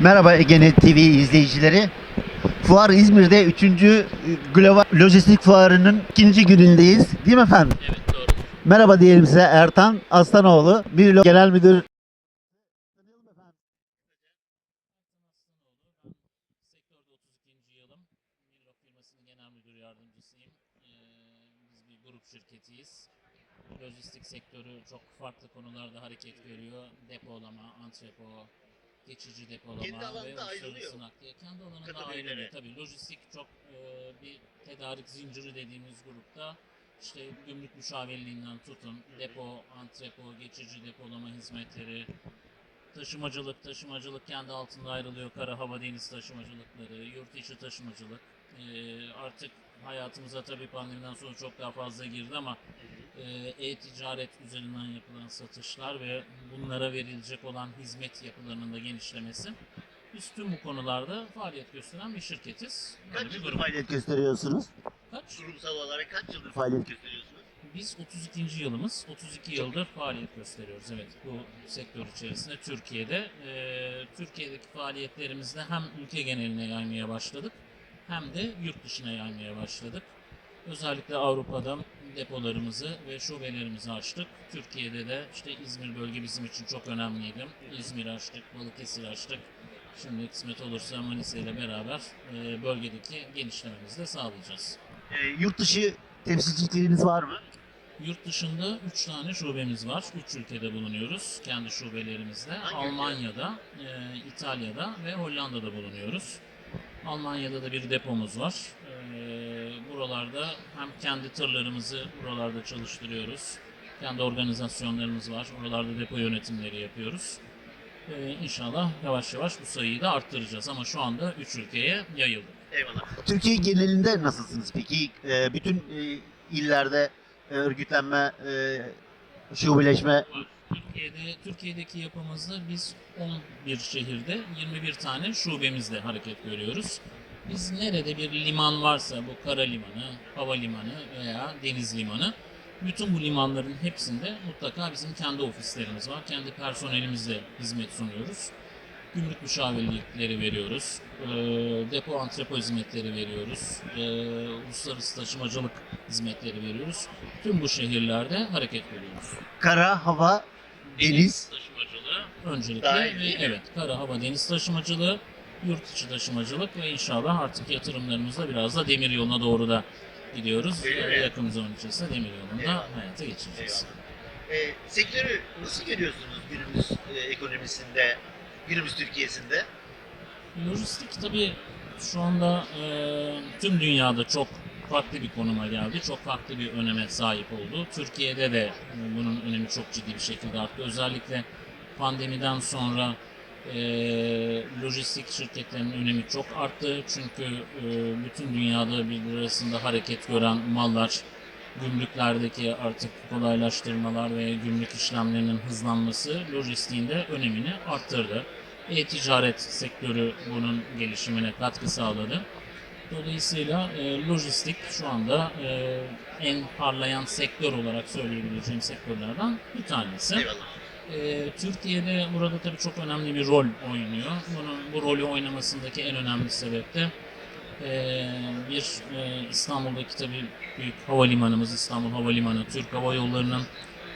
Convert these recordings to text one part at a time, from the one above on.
Merhaba Egenet TV izleyicileri. Fuar İzmir'de 3. Global Lojistik Fuarı'nın ikinci günündeyiz. Değil mi efendim? Evet doğru. Merhaba diyelim size Ertan Aslanoğlu. Bir genel müdür. Ben sektörde 32. yılım. Millok firmasının genel müdür yardımcısıyım. Ee, biz bir grup şirketiyiz. Lojistik sektörü çok farklı konularda hareket görüyor. Depolama, antrepo, geçici depolama ve ayrılıyor. nakliye. Kendi alanında ayrılıyor. Tabii lojistik çok e, bir tedarik zinciri dediğimiz grupta işte gümrük müşavirliğinden tutun, depo, antrepo, geçici depolama hizmetleri, taşımacılık, taşımacılık kendi altında ayrılıyor. Kara, hava, deniz taşımacılıkları, yurt içi taşımacılık. Ee, artık hayatımıza tabii pandemiden sonra çok daha fazla girdi ama e, e-ticaret üzerinden yapılan satışlar ve bunlara verilecek olan hizmet yapılarının da genişlemesi. Biz tüm bu konularda faaliyet gösteren bir şirketiz. Böyle Kaç bir yıldır grup. faaliyet gösteriyorsunuz? Kaç? Kurumsal olarak kaç yıldır faaliyet gösteriyorsunuz? Biz 32. yılımız, 32 yıldır faaliyet gösteriyoruz. Evet, bu sektör içerisinde Türkiye'de. Ee, Türkiye'deki faaliyetlerimizde hem ülke geneline yaymaya başladık, hem de yurt dışına yaymaya başladık. Özellikle Avrupa'da depolarımızı ve şubelerimizi açtık. Türkiye'de de işte İzmir bölge bizim için çok önemliydi. İzmir açtık, Balıkesir açtık. Şimdi kısmet olursa Manisa ile beraber e, bölgedeki genişlememizi de sağlayacağız. Ee, yurt dışı temsilcilikleriniz var mı? Yurt dışında 3 tane şubemiz var. 3 ülkede bulunuyoruz kendi şubelerimizde. Hangi Almanya'da, e, İtalya'da ve Hollanda'da bulunuyoruz. Almanya'da da bir depomuz var. Buralarda hem kendi tırlarımızı buralarda çalıştırıyoruz. Kendi organizasyonlarımız var. Oralarda depo yönetimleri yapıyoruz. E, inşallah yavaş yavaş bu sayıyı da arttıracağız ama şu anda 3 ülkeye yayıldık. Eyvallah. Türkiye genelinde nasılsınız peki? Ee, bütün e, illerde e, örgütlenme, e, şubeleşme var. Türkiye'de Türkiye'deki yapımızda biz 11 şehirde 21 tane şubemizle hareket görüyoruz. Biz nerede bir liman varsa bu kara limanı, hava limanı veya deniz limanı bütün bu limanların hepsinde mutlaka bizim kendi ofislerimiz var. Kendi personelimizle hizmet sunuyoruz. Gümrük müşavirlikleri veriyoruz. Ee, depo antrepo hizmetleri veriyoruz. Ee, uluslararası taşımacılık hizmetleri veriyoruz. Tüm bu şehirlerde hareket görüyoruz kara, hava, deniz. taşımacılığı öncelikle ve evet kara hava deniz taşımacılığı, yurt içi taşımacılık ve inşallah artık yatırımlarımızla biraz da demir yoluna doğru da gidiyoruz. Ee, Yakın zaman içerisinde demir yolunda Eyvallah. hayata geçireceğiz. Ee, sektörü nasıl görüyorsunuz günümüz e, ekonomisinde, günümüz Türkiye'sinde? Lojistik tabii şu anda e, tüm dünyada çok farklı bir konuma geldi. Çok farklı bir öneme sahip oldu. Türkiye'de de e, bunun önemi çok ciddi bir şekilde arttı. Özellikle pandemiden sonra e, lojistik şirketlerin önemi çok arttı. Çünkü e, bütün dünyada birbiri arasında hareket gören mallar gümrüklerdeki artık kolaylaştırmalar ve gümrük işlemlerinin hızlanması lojistiğin de önemini arttırdı. E-ticaret sektörü bunun gelişimine katkı sağladı. Dolayısıyla e, lojistik şu anda e, en parlayan sektör olarak söyleyebileceğim sektörlerden bir tanesi. Eyvallah. E, Türkiye'de burada tabii çok önemli bir rol oynuyor. Bunun bu rolü oynamasındaki en önemli sebep de e, bir e, İstanbul'daki tabii büyük havalimanımız İstanbul Havalimanı, Türk Hava Yolları'nın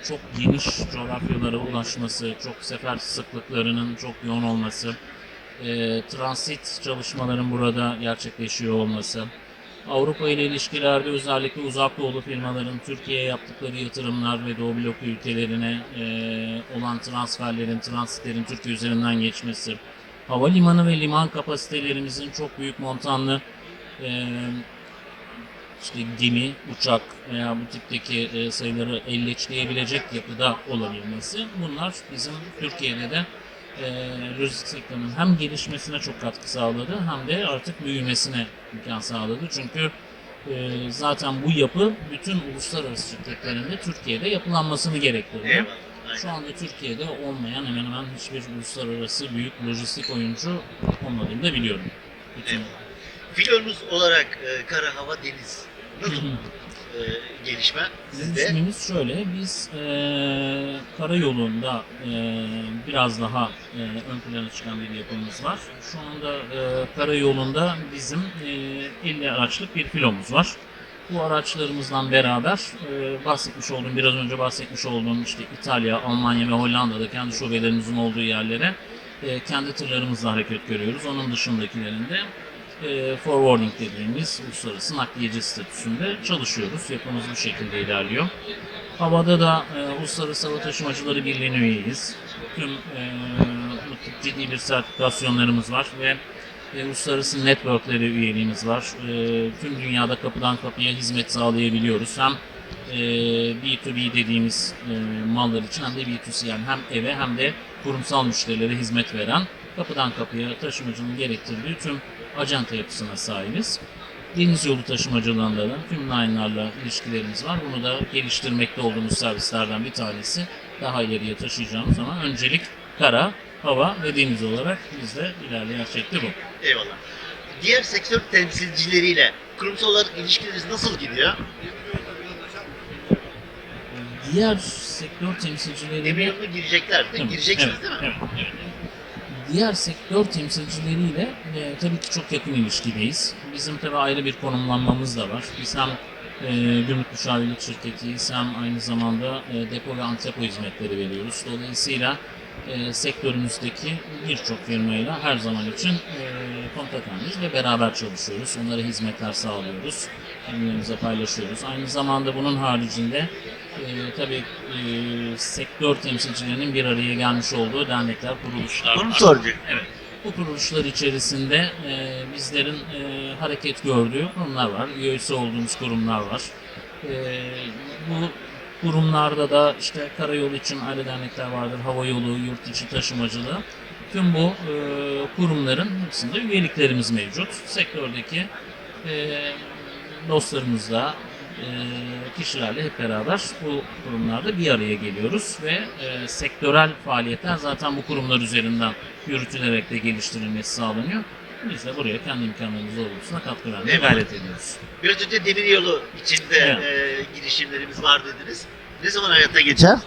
çok geniş coğrafyalara ulaşması, çok sefer sıklıklarının çok yoğun olması, e, transit çalışmaların burada gerçekleşiyor olması, Avrupa ile ilişkilerde özellikle uzak doğulu firmaların Türkiye'ye yaptıkları yatırımlar ve Doğu blok ülkelerine e, olan transferlerin, transitlerin Türkiye üzerinden geçmesi, havalimanı ve liman kapasitelerimizin çok büyük montanlı e, işte gemi, uçak veya bu tipteki e, sayıları elleçleyebilecek yapıda olabilmesi. Bunlar bizim Türkiye'de de e, lojistik sektörünün hem gelişmesine çok katkı sağladı hem de artık büyümesine imkan sağladı. Çünkü e, zaten bu yapı bütün uluslararası şirketlerinde Türkiye'de yapılanmasını gerektiriyor. Şu anda Türkiye'de olmayan hemen hemen hiçbir uluslararası büyük lojistik oyuncu olmadığını da biliyorum. Bütün Filonuz olarak e, kara, hava, deniz nasıl? e, gelişme sizde? Gelişmemiz şöyle, biz e, karayolunda e, biraz daha e, ön plana çıkan bir yapımız var. Şu anda e, karayolunda bizim e, 50 araçlık bir filomuz var. Bu araçlarımızdan beraber e, bahsetmiş olduğum, biraz önce bahsetmiş olduğum işte İtalya, Almanya ve Hollanda'da kendi şubelerimizin olduğu yerlere e, kendi tırlarımızla hareket görüyoruz. Onun dışındakilerinde e, forwarding dediğimiz uluslararası nakliyeci statüsünde çalışıyoruz. Yapımız bu şekilde ilerliyor. Havada da e, Uluslararası Hava Taşımacıları Birliği'ne üyeyiz. Tüm e, ciddi bir sertifikasyonlarımız var ve e, uluslararası networklere üyeliğimiz var. E, tüm dünyada kapıdan kapıya hizmet sağlayabiliyoruz. Hem e, B2B dediğimiz e, mallar için hem de B2C yani hem eve hem de kurumsal müşterilere hizmet veren kapıdan kapıya taşımacının gerektirdiği tüm acenta yapısına sahibiz. Deniz yolu taşımacılığında da tüm line'larla ilişkilerimiz var. Bunu da geliştirmekte olduğumuz servislerden bir tanesi. Daha ileriye taşıyacağımız ama öncelik kara, hava ve deniz olarak bizde ilerleyen şekli bu. Eyvallah. Diğer sektör temsilcileriyle kurumsal olarak ilişkileriniz nasıl gidiyor? Diğer sektör temsilcileriyle yoluna girecekler değil mi? Gireceksiniz evet, değil mi? Evet, evet. Diğer sektör temsilcileriyle e, tabii ki çok yakın ilişkideyiz. Bizim tabii ayrı bir konumlanmamız da var. Biz hem e, gümrük müşavirlik şirketiyiz hem aynı zamanda e, depo ve antrepo hizmetleri veriyoruz. Dolayısıyla e, sektörümüzdeki birçok firmayla her zaman için e, kontak halindeyiz ve beraber çalışıyoruz. Onlara hizmetler sağlıyoruz. Birbirimize paylaşıyoruz. Aynı zamanda bunun haricinde e, tabii e, sektör temsilcilerinin bir araya gelmiş olduğu dernekler, kuruluşlar var. soracak. Evet. Bu kuruluşlar içerisinde e, bizlerin e, hareket gördüğü kurumlar var. Üyesi olduğumuz kurumlar var. E, bu kurumlarda da işte karayolu için ayrı dernekler vardır. Hava yolu, yurt içi taşımacılığı. Tüm bu e, kurumların hepsinde üyeliklerimiz mevcut. Sektördeki e, dostlarımızla, kişilerle hep beraber bu kurumlarda bir araya geliyoruz ve e, sektörel faaliyetler zaten bu kurumlar üzerinden yürütülerek de geliştirilmesi sağlanıyor. Biz de buraya kendi imkanlarımız doğrultusunda katkı vermeye gayret ediyoruz. Biraz önce demir yolu içinde Evet. e, girişimlerimiz var dediniz. Ne zaman hayata geçer?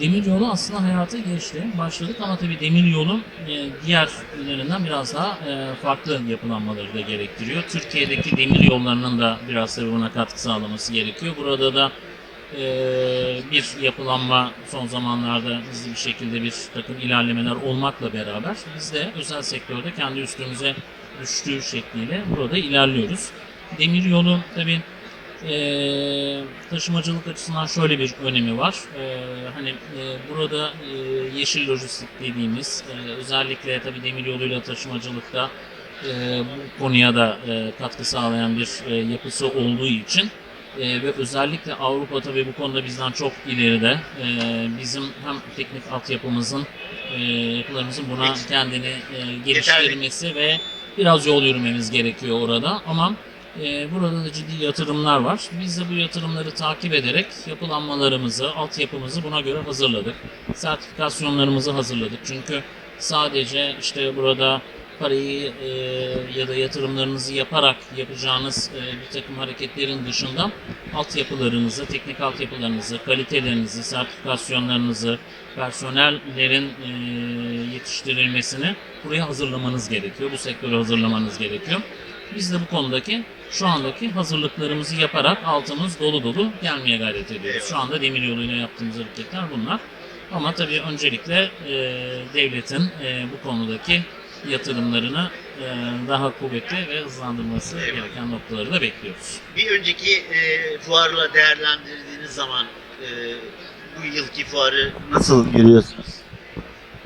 Demiryolu aslında hayata geçti. Başladık ama tabii demiryolu e, diğer illerinden biraz daha e, farklı yapılanmaları da gerektiriyor. Türkiye'deki demir yollarının da biraz tabii buna katkı sağlaması gerekiyor. Burada da e, bir yapılanma son zamanlarda hızlı bir şekilde bir takım ilerlemeler olmakla beraber biz de özel sektörde kendi üstümüze düştüğü şekliyle burada ilerliyoruz. Demiryolu tabii e, taşımacılık açısından şöyle bir önemi var. E, hani e, burada e, yeşil lojistik dediğimiz e, özellikle tabii demir yoluyla taşımacılıkta e, bu konuya da e, katkı sağlayan bir e, yapısı olduğu için e, ve özellikle Avrupa tabii bu konuda bizden çok ileride. E, bizim hem teknik altyapımızın e, yapılarımızın buna kendini e, geliştirmesi ve biraz yol yürümemiz gerekiyor orada ama ee, Burada da ciddi yatırımlar var. Biz de bu yatırımları takip ederek yapılanmalarımızı, altyapımızı buna göre hazırladık. Sertifikasyonlarımızı hazırladık. Çünkü sadece işte burada parayı e, ya da yatırımlarınızı yaparak yapacağınız e, bir takım hareketlerin dışında altyapılarınızı, teknik altyapılarınızı, kalitelerinizi, sertifikasyonlarınızı, personellerin e, yetiştirilmesini buraya hazırlamanız gerekiyor. Bu sektörü hazırlamanız gerekiyor. Biz de bu konudaki şu andaki hazırlıklarımızı yaparak altımız dolu dolu gelmeye gayret ediyoruz. Şu anda demir yoluyla yaptığımız hareketler bunlar. Ama tabii öncelikle e, devletin e, bu konudaki yatırımlarını e, daha kuvvetli ve hızlandırması Eyvallah. gereken noktaları da bekliyoruz. Bir önceki e, fuarla değerlendirdiğiniz zaman e, bu yılki fuarı nasıl görüyorsunuz?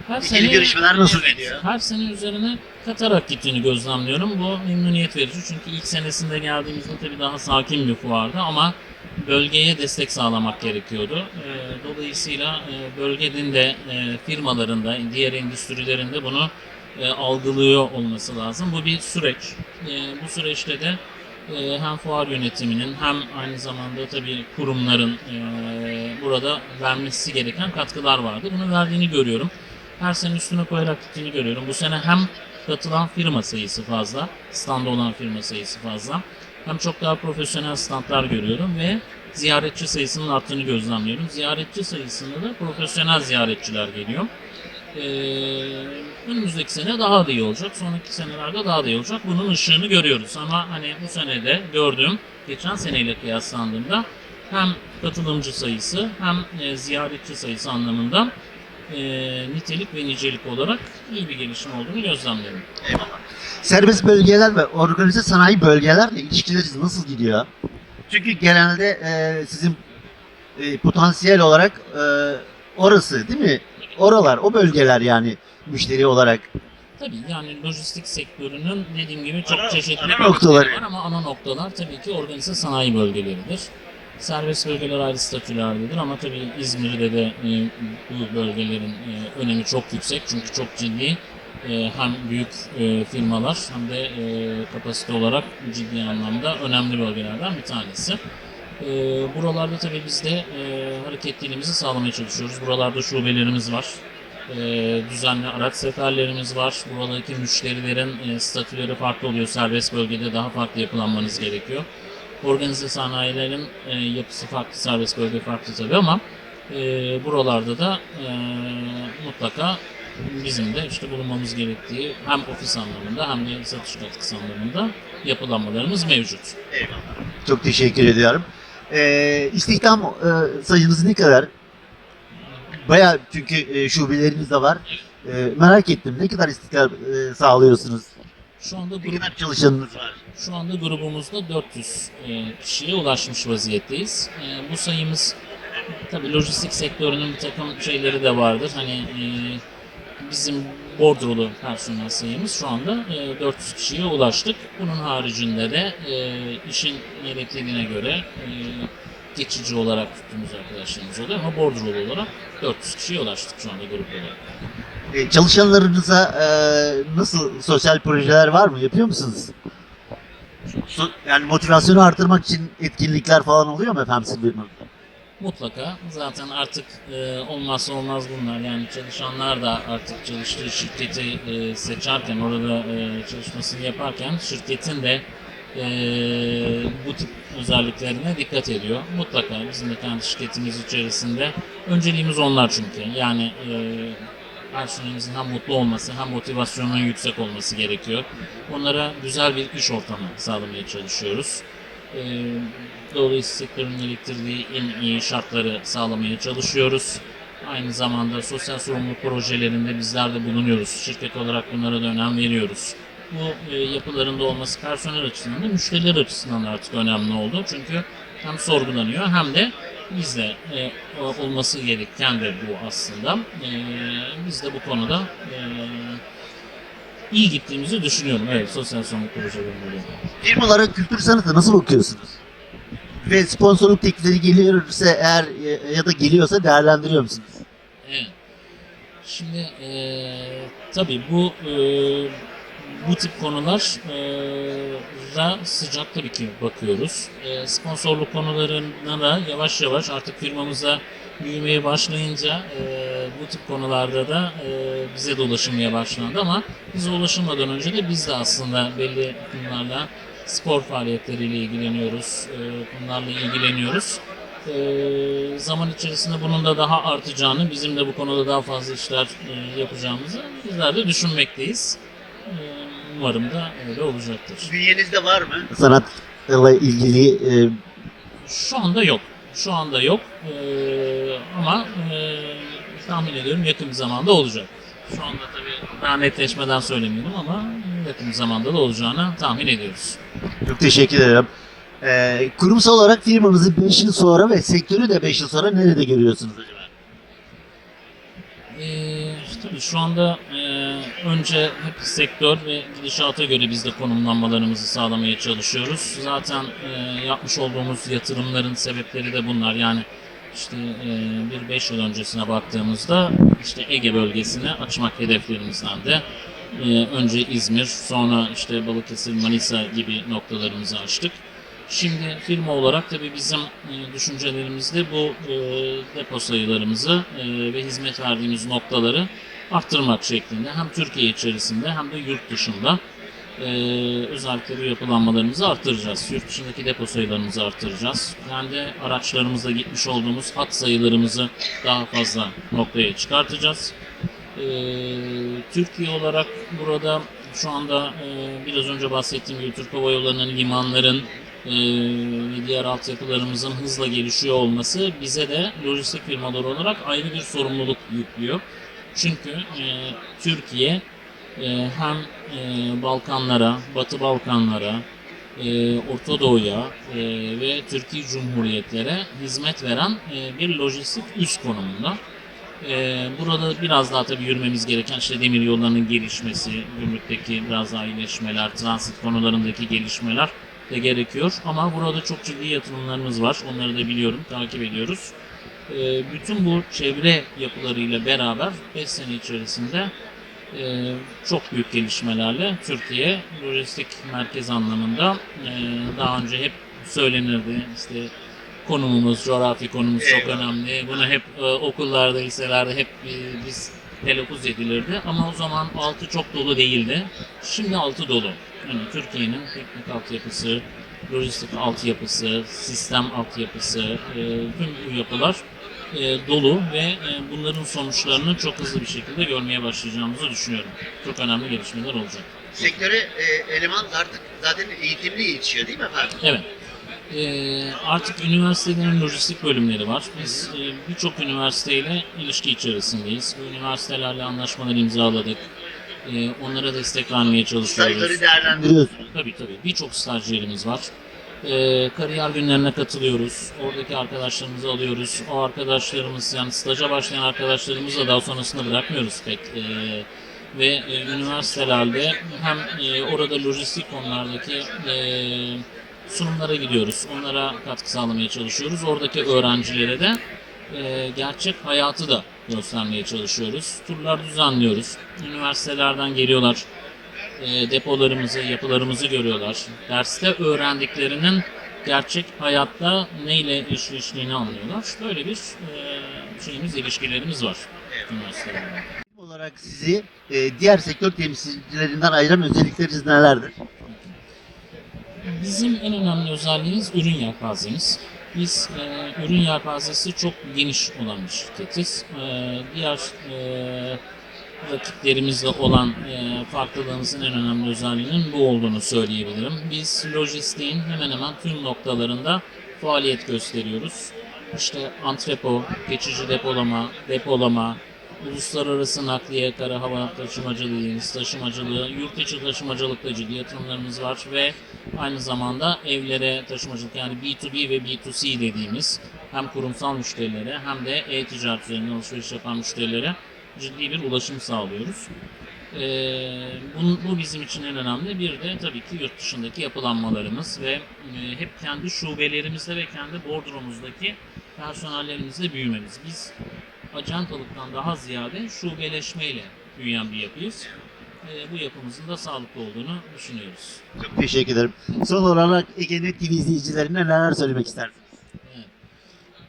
Her İkili görüşmeler nasıl gidiyor? Her sene üzerine katarak gittiğini gözlemliyorum. Bu memnuniyet verici çünkü ilk senesinde geldiğimizde tabii daha sakin bir fuardı ama bölgeye destek sağlamak gerekiyordu. Ee, Dolayısıyla e, bölgenin de e, firmaların da diğer endüstrilerin de bunu e, algılıyor olması lazım. Bu bir süreç. Bu süreçte de hem fuar yönetiminin hem aynı zamanda tabii kurumların burada vermesi gereken katkılar vardı. Bunu verdiğini görüyorum her sene üstüne koyarak gittiğini görüyorum. Bu sene hem katılan firma sayısı fazla, standa olan firma sayısı fazla. hem çok daha profesyonel standlar görüyorum ve ziyaretçi sayısının arttığını gözlemliyorum. Ziyaretçi sayısında da profesyonel ziyaretçiler geliyor. Ee, önümüzdeki sene daha da iyi olacak. Sonraki senelerde daha da iyi olacak. Bunun ışığını görüyoruz. Ama hani bu senede gördüğüm geçen seneyle kıyaslandığımda hem katılımcı sayısı hem e, ziyaretçi sayısı anlamında e, nitelik ve nicelik olarak iyi bir gelişim olduğunu gözlemliyorum. Serbest bölgeler ve organize sanayi bölgelerle ilişkileriniz nasıl gidiyor? Çünkü genelde e, sizin e, potansiyel olarak e, orası değil mi? Oralar, o bölgeler yani müşteri olarak. Tabii yani lojistik sektörünün dediğim gibi çok Ana- çeşitli ana noktaları. var ama ana noktalar tabii ki organize sanayi bölgeleridir. Serbest bölgeler ayrı statülerdedir ama tabii İzmir'de de e, bu bölgelerin e, önemi çok yüksek çünkü çok ciddi e, hem büyük e, firmalar hem de e, kapasite olarak ciddi anlamda önemli bölgelerden bir tanesi. E, buralarda tabii biz de e, hareketliliğimizi sağlamaya çalışıyoruz. Buralarda şubelerimiz var. E, düzenli araç seferlerimiz var. Buradaki müşterilerin e, statüleri farklı oluyor. Serbest bölgede daha farklı yapılanmanız gerekiyor. Organize sanayilerin e, yapısı farklı, serbest bölge farklı tabii ama e, buralarda da e, mutlaka bizim de işte bulunmamız gerektiği hem ofis anlamında hem de satış katkısı anlamında yapılanmalarımız mevcut. Çok teşekkür ediyorum. E, istihdam e, sayınız ne kadar? Baya çünkü e, şubeleriniz de var. E, merak ettim ne kadar istihdam e, sağlıyorsunuz? Şu anda grup, kadar çalışanınız var? Şu anda grubumuzda 400 e, kişiye ulaşmış vaziyetteyiz. E, bu sayımız tabii lojistik sektörünün bir takım şeyleri de vardır. Hani e, bizim bordrolu personel sayımız şu anda e, 400 kişiye ulaştık. Bunun haricinde de e, işin gerekliliğine göre e, geçici olarak tuttuğumuz arkadaşlarımız oluyor ama bordrolu olarak 400 kişiye ulaştık şu anda grup olarak. E, çalışanlarınıza e, nasıl sosyal projeler var mı? Yapıyor musunuz? So- yani motivasyonu artırmak için etkinlikler falan oluyor mu efendim sizin? Mutlaka. Zaten artık e, olmazsa olmaz bunlar. Yani çalışanlar da artık çalıştığı şirketi e, seçerken, orada e, çalışmasını yaparken şirketin de e, bu tip özelliklerine dikkat ediyor. Mutlaka bizim de kendi şirketimiz içerisinde önceliğimiz onlar çünkü. Yani e, personelimizin hem mutlu olması hem motivasyonunun yüksek olması gerekiyor. Onlara güzel bir iş ortamı sağlamaya çalışıyoruz. E, Dolayısıyla sektörün gerektirdiği en iyi şartları sağlamaya çalışıyoruz. Aynı zamanda sosyal sorumluluk projelerinde bizler de bulunuyoruz. Şirket olarak bunlara da önem veriyoruz. Bu e, yapılarında olması personel açısından da müşteriler açısından da artık önemli oldu. Çünkü hem sorgulanıyor hem de bizde e, olması gereken de bu aslında. E, biz de bu konuda e, iyi gittiğimizi düşünüyorum. Evet, sosyal sorumluluk projelerinde. de. Firmalara kültür sanatı nasıl bakıyorsunuz? Ve sponsorluk teklifleri geliyorsa eğer e, ya da geliyorsa değerlendiriyor musunuz? Evet. Şimdi eee tabii bu eee, bu tip konular eee, ra sıcak tabii ki bakıyoruz. Eee, sponsorluk konularına da yavaş yavaş artık firmamıza büyümeye başlayınca eee, bu tip konularda da bize de ulaşılmaya başlandı ama bize ulaşılmadan önce de biz de aslında belli konularla spor faaliyetleriyle ilgileniyoruz. Bunlarla ilgileniyoruz. Zaman içerisinde bunun da daha artacağını, bizim de bu konuda daha fazla işler e, yapacağımızı bizler de düşünmekteyiz. Ee, umarım da öyle olacaktır. Bünyenizde var mı? Sanatla ilgili e, Şu anda yok. Şu anda yok. Ee, ama e, tahmin ediyorum yakın bir zamanda olacak. Şu anda tabii daha netleşmeden söylemiyorum ama yakın bir zamanda da olacağını tahmin ediyoruz. çok teşekkür ederim. E, kurumsal olarak firmanızı 5 yıl sonra ve sektörü de 5 yıl sonra nerede görüyorsunuz acaba? Ee, tabii şu anda e, önce hep sektör ve gidişata göre biz de konumlanmalarımızı sağlamaya çalışıyoruz. Zaten e, yapmış olduğumuz yatırımların sebepleri de bunlar. Yani işte e, bir 5 yıl öncesine baktığımızda işte Ege bölgesini açmak hedeflerimizden de e, önce İzmir, sonra işte Balıkesir, Manisa gibi noktalarımızı açtık. Şimdi firma olarak tabii bizim e, düşüncelerimizde bu e, depo sayılarımızı e, ve hizmet verdiğimiz noktaları arttırmak şeklinde hem Türkiye içerisinde hem de yurt dışında Ee, özellikle bu yapılanmalarımızı arttıracağız. Yurt dışındaki depo sayılarımızı arttıracağız. Kendi araçlarımızla gitmiş olduğumuz hat sayılarımızı daha fazla noktaya çıkartacağız. Ee, Türkiye olarak burada şu anda e, biraz önce bahsettiğim gibi Türk Hava Yolları'nın limanların e, ve diğer altyapılarımızın hızla gelişiyor olması bize de lojistik firmalar olarak ayrı bir sorumluluk yüklüyor. Çünkü e, Türkiye e, hem e, Balkanlara, Batı Balkanlara, e, Orta Doğu'ya e, ve Türkiye Cumhuriyetlere hizmet veren e, bir lojistik üs konumunda. E, burada biraz daha tabii yürümemiz gereken işte demir yollarının gelişmesi, gümrükteki biraz daha iyileşmeler, transit konularındaki gelişmeler de gerekiyor. Ama burada çok ciddi yatırımlarımız var. Onları da biliyorum, takip ediyoruz. E, bütün bu çevre yapılarıyla beraber 5 sene içerisinde e, çok büyük gelişmelerle Türkiye lojistik merkez anlamında e, daha önce hep söylenirdi işte konumumuz, coğrafi konumumuz çok önemli. Bunu hep e, okullarda, liselerde hep e, biz telaffuz edilirdi ama o zaman altı çok dolu değildi. Şimdi altı dolu. Yani Türkiye'nin teknik altyapısı, lojistik altyapısı, sistem altyapısı, e, tüm bu yapılar e, dolu ve e, bunların sonuçlarını çok hızlı bir şekilde görmeye başlayacağımızı düşünüyorum. Çok önemli gelişmeler olacak. Sektöre e, eleman artık zaten eğitimli yetişiyor değil mi efendim? Evet. Ee, artık üniversitelerin lojistik bölümleri var. Biz e, birçok üniversiteyle ilişki içerisindeyiz. Bu üniversitelerle anlaşmalar imzaladık. Ee, onlara destek vermeye çalışıyoruz. Sayıları değerlendiriyorsunuz. Tabii tabii. Birçok stajyerimiz var. Ee, kariyer günlerine katılıyoruz. Oradaki arkadaşlarımızı alıyoruz. O arkadaşlarımız yani staja başlayan arkadaşlarımızı da daha sonrasında bırakmıyoruz pek. Ee, ve e, üniversitelerde hem e, orada lojistik konulardaki e, sunumlara gidiyoruz. Onlara katkı sağlamaya çalışıyoruz. Oradaki öğrencilere de e, gerçek hayatı da göstermeye çalışıyoruz. Turlar düzenliyoruz. Üniversitelerden geliyorlar e, depolarımızı, yapılarımızı görüyorlar. Derste öğrendiklerinin gerçek hayatta neyle işleştiğini anlıyorlar. Böyle bir e, şeyimiz, ilişkilerimiz var üniversitelerle. olarak sizi e, diğer sektör temsilcilerinden ayıran özellikleriniz nelerdir? Bizim en önemli özelliğimiz ürün yelpazemiz. Biz e, ürün yelpazesi çok geniş olan bir şirketiz. E, diğer e, rakiplerimizle olan e, farklılığımızın en önemli özelliğinin bu olduğunu söyleyebilirim. Biz lojistiğin hemen hemen tüm noktalarında faaliyet gösteriyoruz. İşte antrepo, geçici depolama, depolama, uluslararası nakliye, kara hava taşımacılığı, taşımacılığı, yurt içi taşımacılıkla ciddi yatırımlarımız var ve aynı zamanda evlere taşımacılık yani B2B ve B2C dediğimiz hem kurumsal müşterilere hem de e-ticaret üzerinden alışveriş yapan müşterilere ciddi bir ulaşım sağlıyoruz. Ee, bu, bu bizim için en önemli. Bir de tabii ki yurt dışındaki yapılanmalarımız ve e, hep kendi şubelerimizde ve kendi bordromuzdaki personellerimizle büyümemiz. Biz ajantalıktan daha ziyade şubeleşmeyle büyüyen bir yapıyız. Ee, bu yapımızın da sağlıklı olduğunu düşünüyoruz. Çok teşekkür ederim. Son olarak Egenet TV izleyicilerine neler söylemek istersiniz?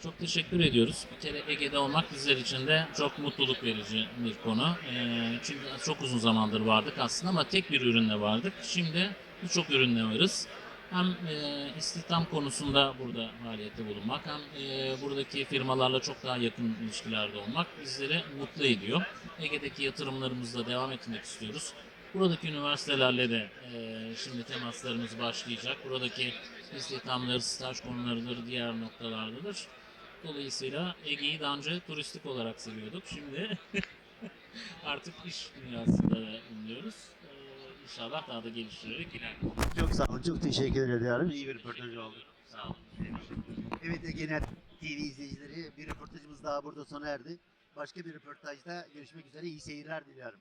Çok teşekkür ediyoruz. Bir kere Ege'de olmak bizler için de çok mutluluk verici bir konu. Ee, çünkü çok uzun zamandır vardık aslında ama tek bir ürünle vardık. Şimdi birçok ürünle varız. Hem e, istihdam konusunda burada faaliyette bulunmak hem e, buradaki firmalarla çok daha yakın ilişkilerde olmak bizleri mutlu ediyor. Ege'deki yatırımlarımızla devam etmek istiyoruz. Buradaki üniversitelerle de e, şimdi temaslarımız başlayacak. Buradaki istihdamları, staj konularıdır, diğer noktalardadır. Dolayısıyla Ege'yi daha önce turistik olarak seviyorduk. Şimdi artık iş dünyasında da bulunuyoruz. Ee, inşallah daha da geliştirerek ilerleyeceğiz. Çok sağ olun. Çok teşekkür ediyorum. İyi bir röportaj oldu. Sağ olun. Evet Egenet TV izleyicileri bir röportajımız daha burada sona erdi. Başka bir röportajda görüşmek üzere. İyi seyirler diliyorum.